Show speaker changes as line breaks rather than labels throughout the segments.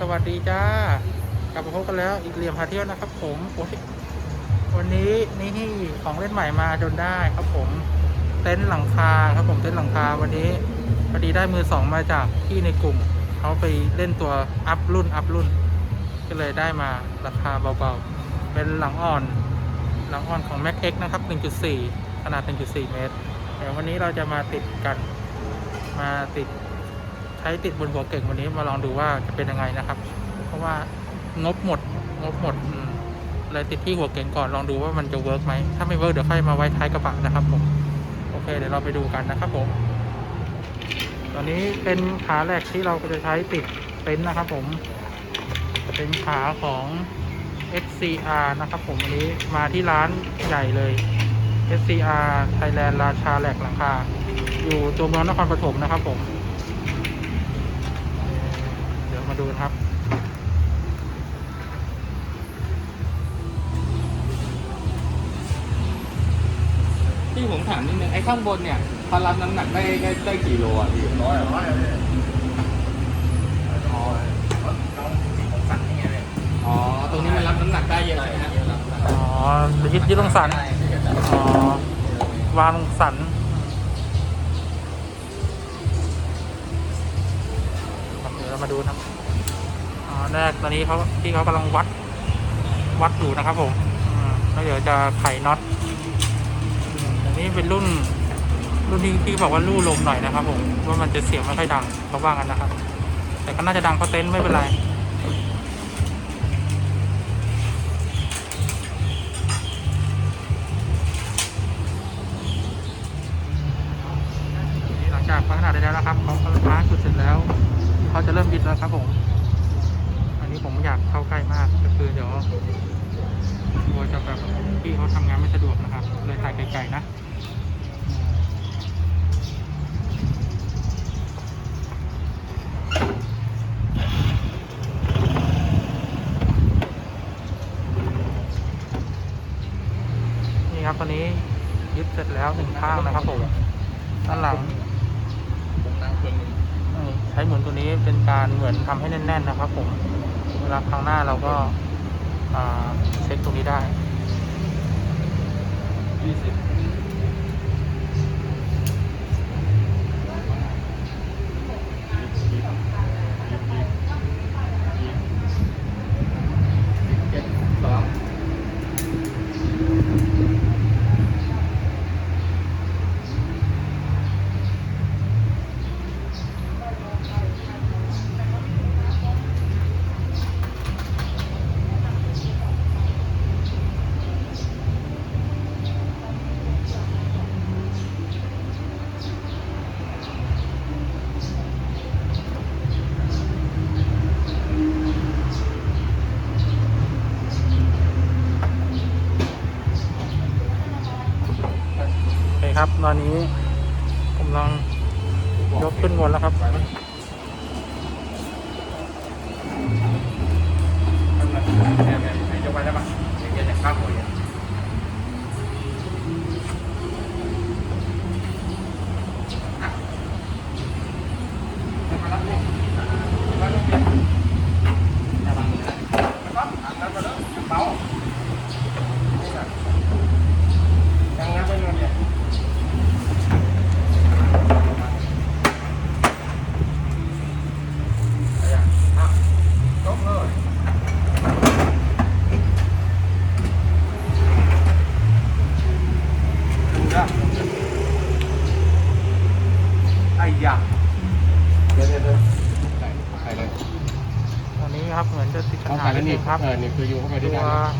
สวัสดีจ้ากลับมาพบกันแล้วอีกเหลี่ยมพาเที่ยวนะครับ ผมโอ้ยวันนี้นี่ของเล่นใหม่มาจนได้ครับผมเต็นท์หลังคาครับผมเต็นท์หลังคาวันนี้พอดีได้มือสองมาจากที่ในกลุ่มเขาไปเล่นตัวอัพรุ่นอัพรุ่น ก็เลยได้มาราคาเบาๆ เป็นหลังอ่อน หลังอ่อนของ Mac X นะครับ 1.4 ขนาด 1.4 เมตรเดี๋ยววันนี้เราจะมาติดกันมาติด ช้ติดบนหัวเก่งวันนี้มาลองดูว่าจะเป็นยังไงนะครับ เพราะว่างบหมดงบหมดอืมเลยติดที่หัวเก่งก่อนลองดูว่ามันจะเวิร์กไหมถ้าไม่เวิร์กเดี๋ยวค่อยมาไว้ท้ายกระบะนะครับผมโอเคเดี๋ยวเราไปดูกันนะครับผมตอนนี้เป็นขาแรกที่เราจะใช้ติดเต็นท์นะครับ ผมเป็นขาของ SCR นะครับ ผมวันนี้มาที่ร้านใหญ่เลย SCR Thailand ราชาแหลกหลังคา อยู่ตัวเมืองนครปฐมนะครับผม มาดูนะครับ
ที่ผมถามนิดนึงไอ้ข้างบนเนี่ยพอรับน้ำหนักได้ได้ได้กี่โลอะพี่
ร้อยร้อยเลย
อ๋อ
ของสั่งนี่ไงเนี่ย
อ๋อตรงนี้มันรับน้ำหนักได้เยอะเลยนะ
อ๋อยึดยึดตรงสันอ๋อวางสันครับเดี๋ยวเรามาดูนะครับอ๋อ แรกตอนนี้เขาที่เขากำลังวัดวัดอยู่นะครับผมแล้วเดี๋ยวจะไขน็อตอันนี้เป็นรุ่น รุ่นที่ที่บอกว่าลู่ลมหน่อยนะครับผมว่ามันจะเสียงไม่ค่อยดังเขาว่ากันนะครับ แต่ก็น่าจะดังเพราะเต็นท์ไม่เป็นไรหลังจากพัฒนาได้แล้วนะครับเขาล้างจุดเสร็จแล้ว เขาจะเริ่มยึดแล้วครับผม อันนี้ผมไม่อยากเข้าใกล้มากก็คือเดี๋ยวกลัวจะแบบพี่เขาทำงานไม่สะดวกนะครับ เลยถ่ายไกลๆนะนี่ครับตอนนี้ยึดเสร็จแล้วหนึ่งข้างนะครับผมด้านหลัง
ผมนั่งเครื่องนึง
เออใช้หมุนตัวนี้เป็นการเหมือนทำให้แน่น ๆ นะครับผม ธุระครั้งหน้าเราก็เช็คตรงนี้ได้
ยี่สิบ
โอเครับ ตอนนี้ผมลองยกขึ้นบนแล้วครับ
เนี่ยเนี่ยให้ยกไว้ได้ปะเงี้ยจะข้ามหัวอย่าง
ครับ เอ
อ
นี่คื
อโยงเข้าไป
ตั
ได้
ว
ได้นะ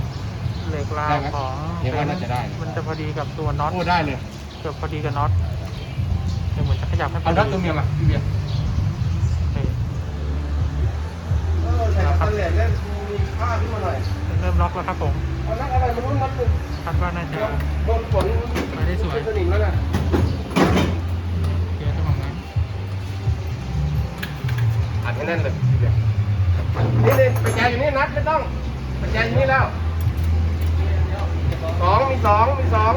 เหล็กราว
ได้ไหม
ของ
เดี๋ยวว่าน่าจะได้
มันจะพอดีกับตัวน็อต
โอ้ได้เลย
เกือบพอดีกับน็อตเดี๋ยวเหมือนจะขยับให้พ
เอา
อ
น็อต
ดี
ตัวเมียมาพี่เบียร์
นี่
ใส่สแตนเลสเล่นมีผ้าขึ้นมาหน่อย
เริ่มล็อกแล้วครับผม
เอานักอะไรมาลุ้นนัดหนึ่ง
คาดว่าน่าจะ
โดนฝน
ไปได้สวย
สนิมแล้วน่ะ
เกียร์จังหวะนั้น
อัดให้แน่นเลย นี่เลยร์นี่นี่ปัจจัยอยู่นี่นัดไม่ต้องปัจจัยอยู่นี่แล้วสองมีสองมีสอง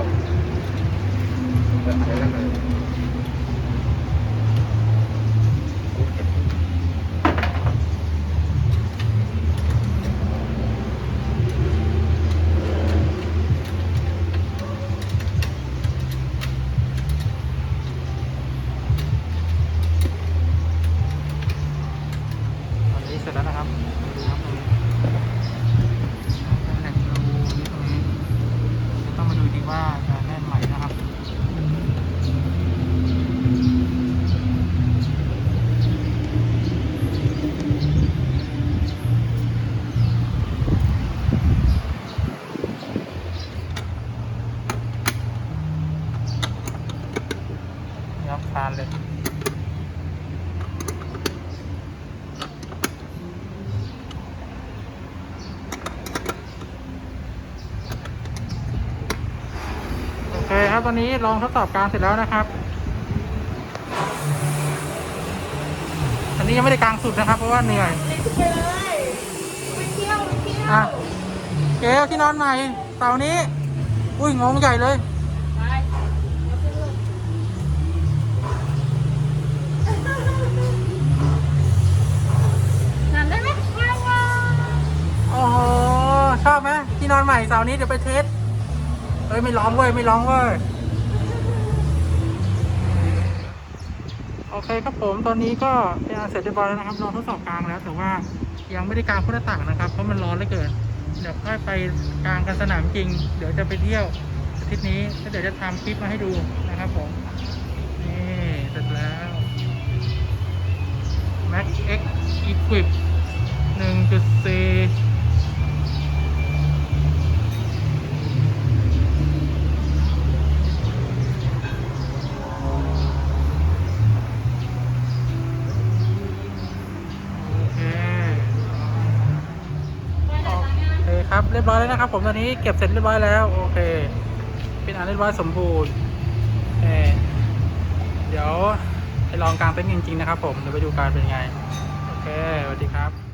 ยั
บคานเลยโอเคครับตอนนี้ลองทดสอบการเสร็จแล้วนะครับ อันนี้ยังไม่ได้กลางสุดนะครับ เพราะว่าเหนื่อย
ไปเลยไปเที่ยวไปเที่ยว
อะเกลที่นอนใหม่เสาร์นี้ อุ้ยงงใหญ่เลย
อ
บไหมที่นอนใหม่เสาร์นี้เดี๋ยวไปเทสเอ้ยไม่ร้องเว้ยไม่ร้องเว้ยโอเคครับผมตอนนี้ก็เป็นอันเสร็จเรียบร้อยแล้วนะครับลองทดสอบกลางแล้วแต่ว่ายังไม่ได้กลางพุทธต่างนะครับเพราะมันร้อนเหลือเกินเดี๋ยวค่อยไปกลางกันสนามจริง เดี๋ยวจะไปเที่ยวอาทิตย์นี้แล้วเดี๋ยวจะทำคลิปมาให้ดูนะครับผมนี่เสร็จแล้ว Max X Equip 1.4 โอเค
ไปไหน
โอ
ตอนเเค
รับ เรียบร้อยแล้วนะครับ ผมตอนนี้เก็บเสร็จเรียบร้อยแล้ว โอเค เป็นอันเรียบร้อยสมบูรณ์เอเดี๋ยวไปลองกลางเต็นท์จริงๆนะครับ ผมเดี๋ยวไปดูการเป็นไง โอเคสวัสดีครับ